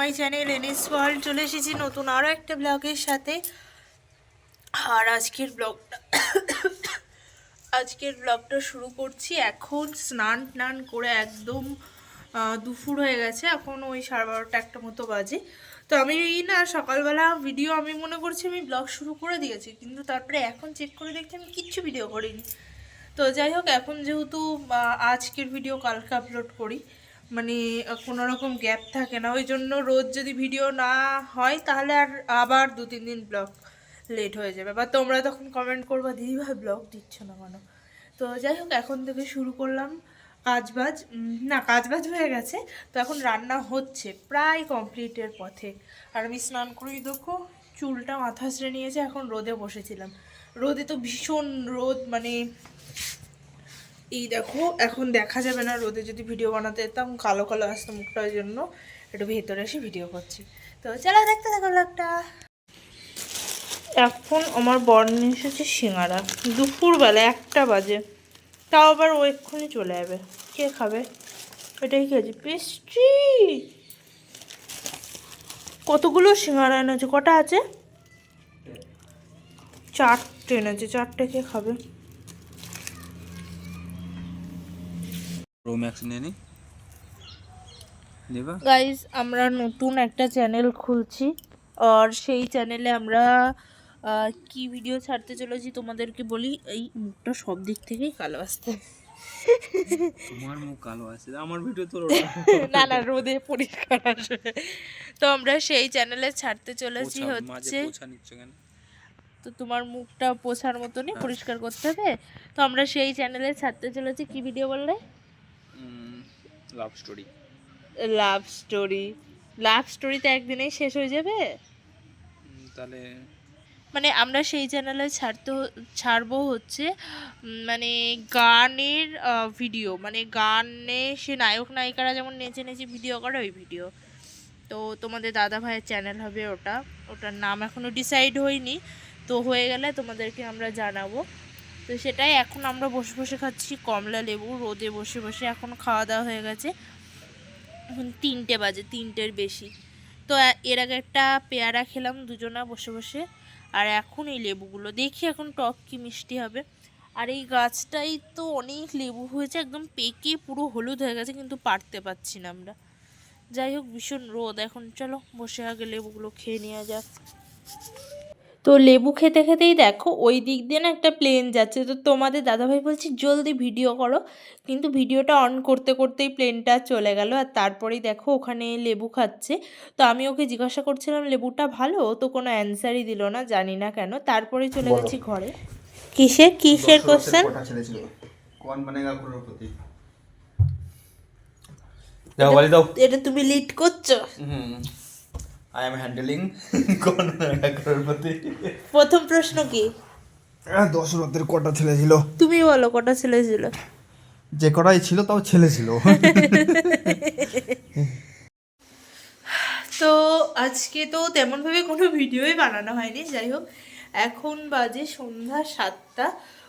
My channel NS world চলে এসেছি নতুন আরও একটা ব্লগের সাথে। আর আজকের ব্লগটা আজকের ব্লগটা শুরু করছি এখন স্নান টান করে একদম দুপুর হয়ে গেছে। এখন ওই সাড়ে বারোটা একটা মতো বাজে। তো আমি এই না সকালবেলা ভিডিও আমি মনে করছি আমি ব্লগ শুরু করে দিয়েছি, কিন্তু তারপরে এখন চেক করে দেখছি আমি কিচ্ছু ভিডিও করিনি। তো যাই হোক, এখন যেহেতু আজকের ভিডিও কালকে আপলোড করি। মানে কোনো রকম গ্যাপ থাকে না। ওই জন্য রোজ যদি ভিডিও না হয়, তাহলে আর আবার দু, তিন দিন ব্লগ লেট হয়ে যাবে। বা তোমরা তখন কমেন্ট করবা, দিদি ভাই ব্লগ দিচ্ছ না কেন? তো যাই হোক, এখন থেকে শুরু করলাম কাজবাজ। না, কাজবাজ হয়ে গেছে। তো এখন রান্না হচ্ছে প্রায় কমপ্লিটের পথে। আর আমি স্নান করেই দেখো, চুলটা মাথা ছেড়ে নিয়েছে। এখন রোদে বসেছিলাম। রোদে তো ভীষণ রোদ মানে এই দেখো, এখন দেখা যাবে না রোদে যদি ভিডিও বানাতে যেতাম, কালো কালো আসতো মুখটা, ওই জন্য একটু ভেতরে এসে ভিডিও করছি। তো চলো দেখতে থাকো ব্লগটা এখন আমার বর নিয়ে এসেছে সিঙ্গারা। দুপুরবেলা একটা বাজে। তাও আবার ও এক্ষুনি চলে যাবে। কে খাবে? এটাই খেয়েছি। পেস্ট্রি! কতগুলো সিঙ্গারা এনেছে? কটা আছে? চারটে এনেছে। চারটে কে খাবে? প্রো ম্যাক্স নিয়ে নি? নেবা? গাইজ আমরা নতুন একটা চ্যানেল খুলছি। আর সেই চ্যানেলে আমরা কি ভিডিও ছাড়তে চলেছি তোমাদেরকে বলি? এই মুখটা সব দিক থেকেই কালো আসতে তোমার মুখ কালো আছে আমার ভিডিও তো না না রোদে পরিষ্কার আসবে। তো আমরা সেই চ্যানেলে ছাড়তে চলেছি হচ্ছে তো তোমার মুখটা পোছার মতনই পরিষ্কার করতে হবে। তো আমরা সেই চ্যানেলে ছাড়তে চলেছি। কি ভিডিও বললে? Love story love story love story তো একদিনেই শেষ হয়ে যাবে? তাহলে মানে আমরা সেই চ্যানেলে ছাড়তে ছাড়বো হচ্ছে মানে গানের ভিডিও মানে গানে সে নায়ক নায়িকারা যেমন নেচে নেচে ভিডিও করে ওই ভিডিও তো তোমাদের দাদা ভাইয়ের চ্যানেল হবে ওটা। ওটার নাম এখনও ডিসাইড হয়নি। তো হয়ে গেলে তোমাদেরকে আমরা জানাব। তো সেটাই এখন আমরা বসে বসে খাচ্ছি। কমলা লেবু, রোদে বসে বসে এখন খাওয়া দাওয়া হয়ে গেছে। এখন তিনটে বাজে, তিনটের বেশি। তো এর আগে একটা পেয়ারা খেলাম দুজনা বসে বসে। আর এখন এই লেবুগুলো, দেখি এখন টক কি মিষ্টি হবে। আর এই গাছটাই তো অনেক লেবু হয়েছে, একদম পেকে পুরো হলুদ হয়ে গেছে, কিন্তু পারতে পারছি না আমরা। যাই হোক, ভীষণ রোদ। এখন চলো, বসে আগে লেবুগুলো খেয়ে নেওয়া যাক। তো লেবু খেতে খেতেই দেখো ওই দিক দিয়ে না একটা প্লেন যাচ্ছে। তো তোমাদের দাদাভাই বলছি জলদি ভিডিও করো। কিন্তু ভিডিওটা অন করতে করতেই প্লেনটা চলে গেল আর তারপরেই দেখো ওখানে লেবু খাচ্ছে। তো আমি ওকে জিজ্ঞাসা করছিলাম লেবুটা ভালো? তো কোনো অ্যান্সারই দিল না জানি না কেন। তারপরে চলে গেছি ঘরে। কিসের কিসের কোশ্চেন এটা তুমি লিড করছ? হুম। আই এম হ্যান্ডেলিং করোড়পতি প্রথম প্রশ্ন কি? হ্যাঁ, দশরথের কটা ছেলে ছিল। তুমি বলো কটা ছেলে ছিল? যে কটাই ছিল তাও ছেলে ছিল। তো আজকে তো তেমনভাবে কোনো ভিডিওই বানানো হয়নি যাই হোক। এখন বাজে সন্ধ্যা সাতটা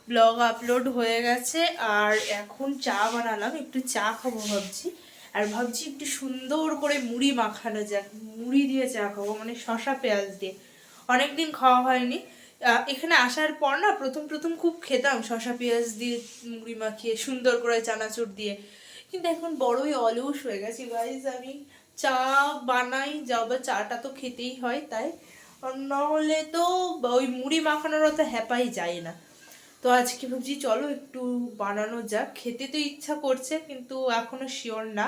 ব্লগ আপলোড হয়ে গেছে আর এখন চা বানালাম একটু চা খাব ভাবছি। আর ভাবছি একটু সুন্দর করে মুড়ি মাখানো যাক। মুড়ি দিয়ে চা খাব মানে শশা পেঁয়াজ দিয়ে। অনেকদিন খাওয়া হয়নি। এখানে আসার পর না প্রথম প্রথম খুব খেতাম শশা পেঁয়াজ দিয়ে মুড়ি মাখিয়ে, সুন্দর করে চানাচুর দিয়ে। কিন্তু এখন বড়ই অলস হয়ে গেছি গাইজ আমি চা বানাই, যা বা চাটা তো খেতেই হয়, তাই। নাহলে তো ওই মুড়ি মাখানোর অত হ্যাপাই যায় না। তো আজকে ভাবছি চলো একটু বানানো যাক। খেতে তো ইচ্ছা করছে, কিন্তু এখনও শিওর না।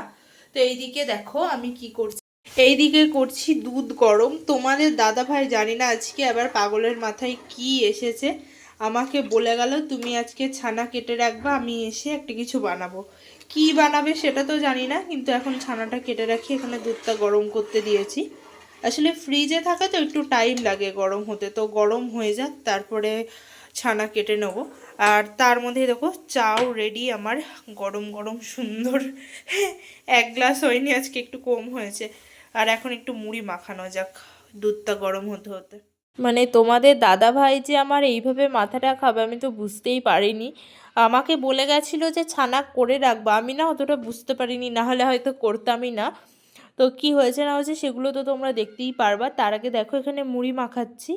তো এইদিকে দেখো আমি কি করছি। এইদিকে করছি দুধ গরম। তোমাদের দাদা ভাই জানি না আজকে আবার পাগলের মাথায় কি এসেছে। আমাকে বলে গেল, তুমি আজকে ছানা কেটে রাখবা, আমি এসে একটা কিছু বানাবো। কি বানাবে সেটা তো জানি না, কিন্তু এখন ছানাটা কেটে রাখি, এখানে দুধটা গরম করতে দিয়েছি। আসলে ফ্রিজে থাকে তো একটু টাইম লাগে গরম হতে। তো গরম হয়ে যাক, তারপরে ছানা কেটে নেব। আর তার মধ্যে দেখো চাও রেডি আমার গরম গরম সুন্দর। এক গ্লাস হয়নি, আজকে একটু কম হয়েছে। আর এখন একটু মুড়ি মাখানো যাক, দুধটা গরম হতে হতে। মানে তোমাদের দাদা ভাই যে আমার এইভাবে মাথাটা খাবে, আমি তো বুঝতেই পারিনি। আমাকে বলে গেছিল যে ছানা করে রাখবা, আমি না অতটা বুঝতে পারিনি, না হলে হয়তো করতামই না। তো কি হয়েছে না হয়েছে সেগুলো তো তোমরা দেখতেই পারবা। তার আগে দেখো এখানে মুড়ি মাখাচ্ছি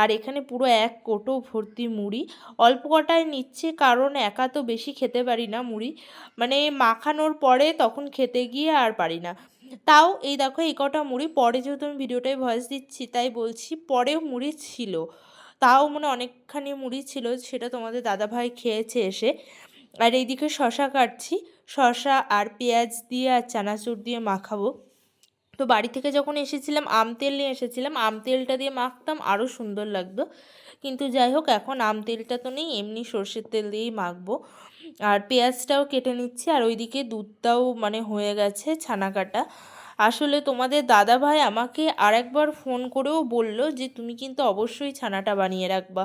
আর এখানে পুরো এক কোটো ভর্তি মুড়ি। অল্প কটায় নিচ্ছে কারণ একা তো বেশি খেতে পারি না মুড়ি। মানে মাখানোর পরে তখন খেতে গিয়ে আর পারি না। তাও এই দেখো এই কটা মুড়ি, পরে যেহেতু আমি ভিডিওটায় ভয়েস দিচ্ছি তাই বলছি পরেও মুড়ি ছিল। তাও মানে অনেকখানি মুড়ি ছিল সেটা তোমাদের দাদাভাই খেয়েছে এসে। আর এইদিকে শশা কাটছি। শশা আর পেঁয়াজ দিয়ে আর চানাচুর দিয়ে মাখাবো। তো বাড়ি থেকে যখন এসেছিলাম, আম তেল নিয়ে এসেছিলাম, আম তেলটা দিয়ে মাখতাম আরও সুন্দর লাগতো। কিন্তু যাই হোক, এখন আম তেলটা তো নেই, এমনি সর্ষের তেল দিয়েই মাখবো। আর পেঁয়াজটাও কেটে নিচ্ছি, আর ওইদিকে দুধটাও মানে হয়ে গেছে ছানা কাটা আসলে তোমাদের দাদা ভাই আমাকে আরেকবার ফোন করেও বলল যে, তুমি কিন্তু অবশ্যই ছানাটা বানিয়ে রাখবা।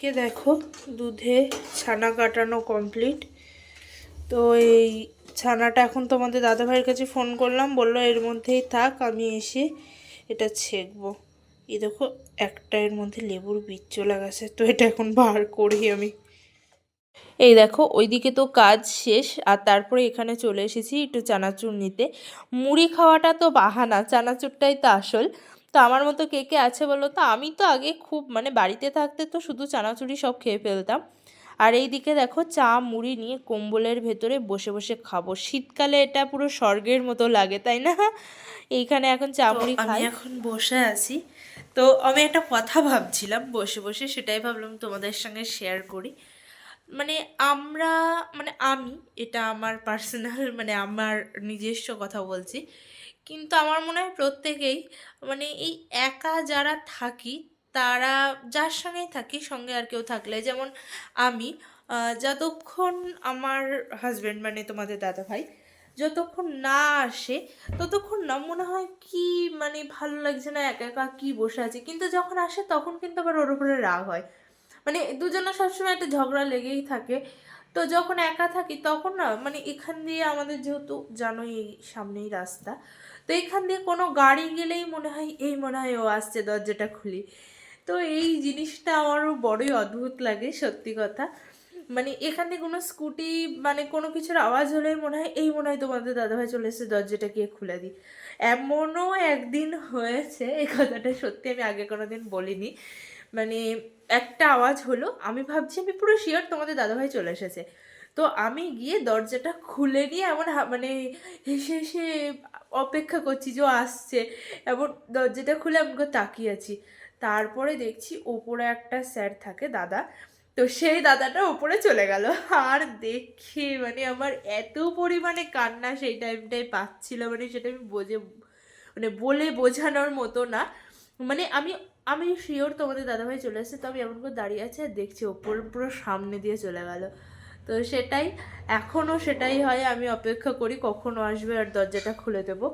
দেখো, দুধে ছানা কাটানো কমপ্লিট তো এই ছানাটা এখন তোমাদের দাদাভাইয়ের কাছে ফোন করলাম, বলল এর মধ্যেই থাক, আমি এসে এটা ছেঁকবো। এই দেখো, একটা এর মধ্যে লেবুর বীজ চলে গেছে, তো এটা এখন বার করি আমি। এই দেখো, ওইদিকে তো কাজ শেষ, আর তারপরে এখানে চলে এসেছি একটু চানাচুর নিতে। মুড়ি খাওয়াটা তো বাহানা, চানাচুরটাই তো আসল। তো আমার মতো কে কে আছে বলো তো? আমি তো আগে খুব মানে বাড়িতে থাকতে তো শুধু চানাচুরি সব খেয়ে ফেলতাম। আর এইদিকে দেখো চা মুড়ি নিয়ে কম্বলের ভেতরে বসে বসে খাব। শীতকালে এটা পুরো স্বর্গের মতো লাগে তাই না? এইখানে এখন চা মুড়ি খাই। এখন বসে আছি। তো আমি একটা কথা ভাবছিলাম বসে বসে সেটাই ভাবলাম তোমাদের সঙ্গে শেয়ার করি। মানে আমরা মানে আমি এটা আমার পার্সোনাল মানে আমার নিজস্ব কথা বলছি কিন্তু আমার মনে হয় প্রত্যেকেই মানে এই একা যারা থাকি তারা যার সঙ্গেই থাকি, সঙ্গে আর কেউ থাকলে। যেমন আমি যতক্ষণ আমার হাজব্যান্ড মানে তোমাদের দাদা ভাই যতক্ষণ না আসে, ততক্ষণ না মনে হয় কি মানে ভালো লাগছে না, একা একা কি বসে আছে। কিন্তু যখন আসে, তখন কিন্তু আবার ওর উপরে রাগ হয়। মানে দুজনের সবসময় একটা ঝগড়া লেগেই থাকে। তো যখন একা থাকি, তখন না মানে এখান দিয়ে আমাদের যেহেতু জানোই এই সামনেই রাস্তা, তো এখান দিয়ে কোনো গাড়ি গেলেই মনে হয়, এই মনে হয় ও আসছে দরজাটা খুলি। তো এই জিনিসটা আমারও বড়ই অদ্ভুত লাগে, সত্যি কথা। মানে এখানে কোনো স্কুটি মানে কোনো কিছুর আওয়াজ হলেই মনে হয়, এই মনে হয় তোমাদের দাদাভাই চলে এসেছে, দরজাটা গিয়ে খুলে দিই। এমনও একদিন হয়েছে, এই কথাটা সত্যি আমি আগে কোনো দিন বলিনি। মানে একটা আওয়াজ হলো, আমি ভাবছি, আমি পুরো শিওর তোমাদের দাদাভাই চলে এসেছে। তো আমি গিয়ে দরজাটা খুলে নিয়ে এমন মানে হেসে হেসে অপেক্ষা করছি যে আসছে। এমন দরজাটা খুলে আমি তাকিয়ে আছি। তারপরে দেখছি ওপরে একটা স্যার থাকে দাদা। তো সেই দাদাটা ওপরে চলে গেল। আর দেখে মানে আমার এত পরিমাণে কান্না সেই টাইমটায় পাচ্ছিল মানে সেটা আমি বোঝে মানে বলে বোঝানোর মতো না। মানে আমি আমি শিওর তোমাদের দাদাভাই চলে এসেছে তো আমি এমন করে দাঁড়িয়ে আছি আর দেখছি ওপর, পুরো সামনে দিয়ে চলে গেল। তো সেটাই, এখনও সেটাই হয়, আমি অপেক্ষা করি কখনো আসবে আর দরজাটা খুলে দেবো।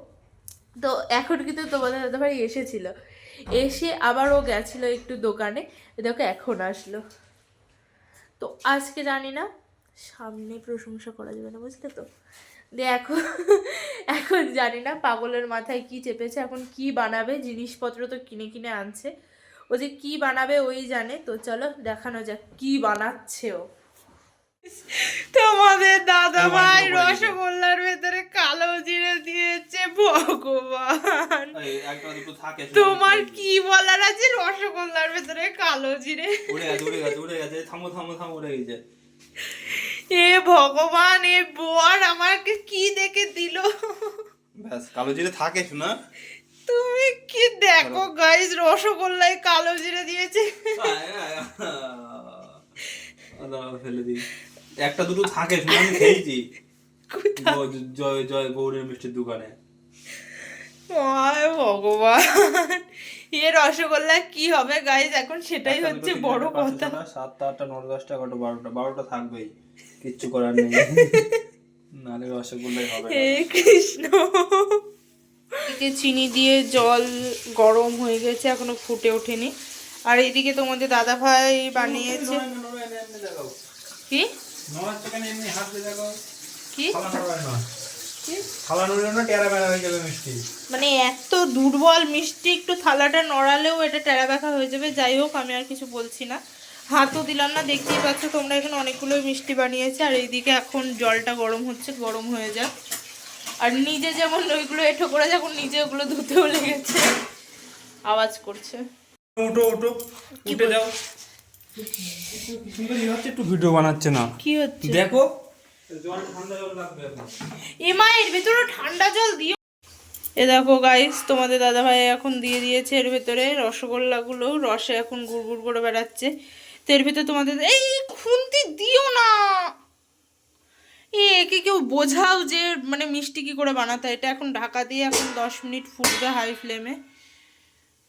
তো এখন কিন্তু তোমাদের দাদাভাই এসেছিল। এসে আবার ও গেছিল একটু দোকানে। দেখো এখন আসলো। তো আজকে জানি না সামনে প্রশংসা করা যাবে না বুঝলে তো? দিয়ে এখন এখন জানি না পাগলের মাথায় কি চেপেছে এখন কি বানাবে জিনিসপত্র তো কিনে কিনে আনছে। ও যে কি বানাবে ওই জানে তো চলো দেখানো যাক কি বানাচ্ছে ও। তোমাদের দাদা ভাই রসগোল্লার ভেতরে কালো জিরে দিয়েছে ভগবান। একটা দুটো থাকে তোমার কি বলার আছে? রসগোল্লার ভেতরে কালো জিরে। উড়ে গেছে উড়ে গেছে উড়ে গেছে। থামো থামো থামো উড়ে গেছে। এ ভগবান এ বর আমাকে কি দেখে দিল? ব্যাস কালো জিরে থাকে শোনা? তুমি কি দেখো গাইস রসগোল্লায় কালো জিরে দিয়েছে। ফেলে দিই। একটা দুটো থাকে শোনা? আমি খেয়েছি। জয় জয় গৌরের মিষ্টির দোকানে। ভগবান। এ রসগোল্লা কি হবে গাইস এখন সেটাই হচ্ছে বড় কথা। সাতটা আটটা নটা দশটা এগারোটা বারোটা বারোটা থাকবেই কিচ্ছু করার নেই। নাহলে রসগোল্লাই হবে না। হে কৃষ্ণ। এদিকে চিনি দিয়ে জল গরম হয়ে গেছে এখনও ফুটে ওঠেনি। আর এদিকে তোমাদের দাদা ভাই বানিয়েছে। কি? হাত দিয়ে। কি? থালা নড়বে না। কি? থালা নড়লে না টেরা বেড়া হয়ে যাবে মিষ্টি। মানে এত দুর্বল মিষ্টি একটু থালাটা নড়ালেও এটা টেরা ব্যাখা হয়ে যাবে। যাই হোক আমি আর কিছু বলছি না। হাতও দিলাম না দেখতেই পাচ্ছ তোমরা এখানে অনেকগুলো মিষ্টি বানিয়েছে। আর এইদিকে এখন জলটা গরম হচ্ছে গরম হয়ে যাক। আর নিজে যেমন ওইগুলো এঠো করে যখন নিজে ওগুলো ধুতেও লেগেছে। আওয়াজ করছে। উঠো উঠো। উঠে যাও। একটু ভিডিও বানাচ্ছে না। কি হচ্ছে? দেখো জল ঠান্ডা জল লাগবে এমা এর ভেতরে ঠান্ডা জল দিও। এ দেখো গাইস তোমাদের দাদা ভাই এখন দিয়ে দিয়েছে এর ভেতরে রসগোল্লাগুলো। রসে এখন গুড় করে বেড়াচ্ছে। তো এর ভেতরে তোমাদের এই খুন্তি দিও না। এ একে কেউ বোঝাও যে মানে মিষ্টি কি করে বানাতে এটা এখন ঢাকা দিয়ে এখন দশ মিনিট ফুটবে হাই ফ্লেমে।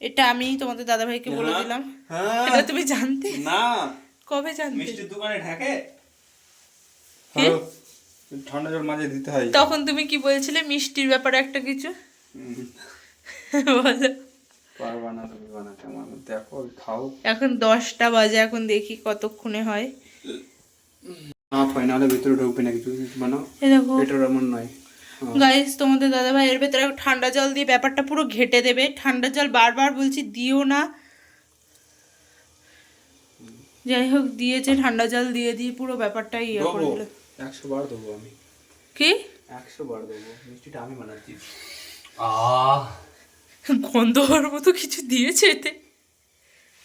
এটা আমি তোমাদের দাদা ভাইকে বলে। দিলাম। হ্যাঁ। এটা তুমি জানতে? না। কবে জানতে? মিষ্টির দোকানে ঢাকে? ঠান্ডা জল মাঝে দিতে হয়। তখন তুমি কি বলছিলে? মিষ্টির ব্যাপারে একটা কিছু? বলো। পারবা না তুমি বানাতে আমার দেখো খাও। এখন দশটা বাজে এখন দেখি কতক্ষণে হয়। হয় নাহলে ভিতরে ঢুকবে না কিছু। বানাও। এ দেখো। এটার এমন নয়। হ্যাঁ। গাইস তোমাদের দাদা ভাই এর ভেতরে ঠান্ডা জল দিয়ে ব্যাপারটা পুরো ঘেটে দেবে। ঠান্ডা জল বারবার বলছি দিও না। যাই হোক দিয়েছে ঠান্ডা জল দিয়ে দিয়ে পুরো ব্যাপারটা ইয়ে করে দেবো দিল। একশো বার দেবো আমি। কি? একশো বার দেবো মিষ্টিটা আমি বানাচ্ছি। গন্ধ হওয়ার মতো কিছু দিয়েছে এতে।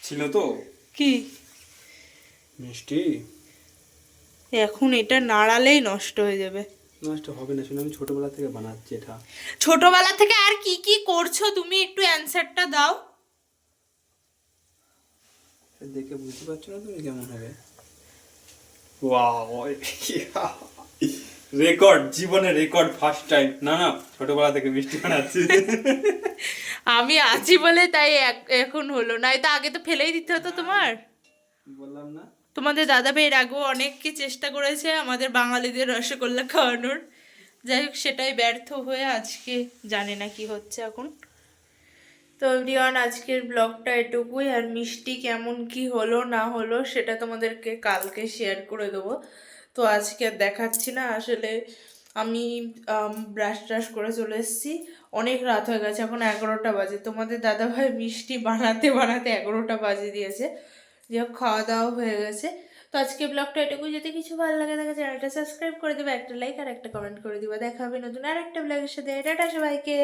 ছিল তো। কি? মিষ্টি? এখন এটা নাড়ালেই নষ্ট হয়ে যাবে। নষ্ট হবে না শুনে আমি ছোটবেলা থেকে বানাচ্ছি এটা। ছোটবেলা থেকে আর কি কি করছ তুমি? একটু অ্যান্সারটা দাও। দেখে বুঝতে পারছ না তুমি কেমন হবে? ওয়াও রেকর্ড জীবনে রেকর্ড ফার্স্ট টাইম না না ছোটবেলা থেকে মিষ্টি বানাচ্ছি। আমি আছি বলে তাই এখন হলো না। তো আগে তো ফেলেই দিতে হতো তোমার। বললাম না? তোমাদের দাদা ভাইয়ের আগেও অনেক কি চেষ্টা করেছে আমাদের বাঙালিদের রসগোল্লা খাওয়ানোর। যাই হোক সেটাই ব্যর্থ হয়ে আজকে জানে না কি হচ্ছে এখন। তো রিয়ান, আজকের ব্লগটা এটুকুই। আর মিষ্টি কেমন কি হলো, না হলো, সেটা তোমাদেরকে কালকে শেয়ার করে দেবো। তো আজকে দেখাচ্ছি না। আসলে আমি ব্রাশ ট্রাশ করে চলে এসেছি। অনেক রাত হয়ে গেছে, এখন এগারোটা বাজে। তোমাদের দাদাভাই মিষ্টি বানাতে বানাতে এগারোটা বাজে দিয়েছে। যে খাওয়া দাওয়া হয়ে গেছে। তো আজকে ব্লগটা এটুকু যদি কিছু ভালো লাগে, তাহলে চ্যানেলটা সাবস্ক্রাইব করে দেবে, একটা লাইক আর একটা কমেন্ট করে দিবা। দেখা হবে নতুন আর একটা ব্লগের সাথে। টাটা সবাইকে!